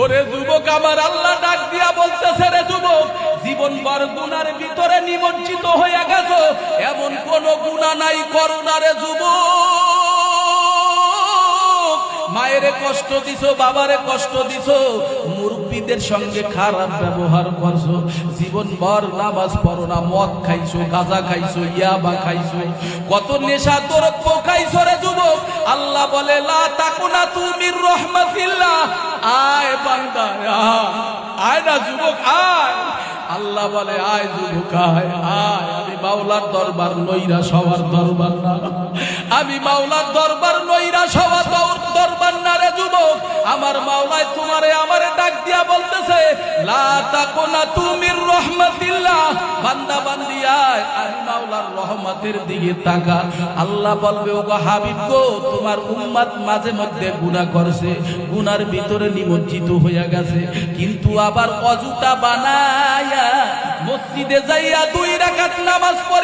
ওরে যুবক, আমার আল্লাহ ডাক দিয়া বলতেছে, রে যুবক জীবন ভর গুনার ভিতরে নিমজ্জিত হয়ে গেছো। এমন কোন গুণা নাই করোনা রে যুবক। মায়েরে কষ্ট দিছো, বাবারে কষ্ট দিছো, মুরব্বীদের সঙ্গে খারাপ ব্যবহার করছ। জীবন ভর নামাজ পড়ো না, মদ খাইছো, গাঁজা খাইছো, ইয়াবা খাইছো। কত নেশা দ্রব্য খাইছো রে যুবক। আল্লাহ বলে, লা তাকুনা তুমির রহমাতিল্লাহ। আল্লাহ বলে, আয় যুবক, আয় আয়। আমি মাওলার দরবার নইরা সবার দরবার না। আমি মাওলার দরবার নইরা সবার দরবার না রে যুবক। আমার মাওলায় তোমারে আমারে ডাক দিয়া বলতেছে, লা তাকো না রহমাতিল্লাহ আল্লাহ তোমার মাঝে মধ্যে করছে ভিতরে নিমজ্জিত হইয়া গেছে। কিন্তু আবার অজুতা বানায়া মসজিদে যাইয়া দুই রাকাত নামাজ পড়িয়া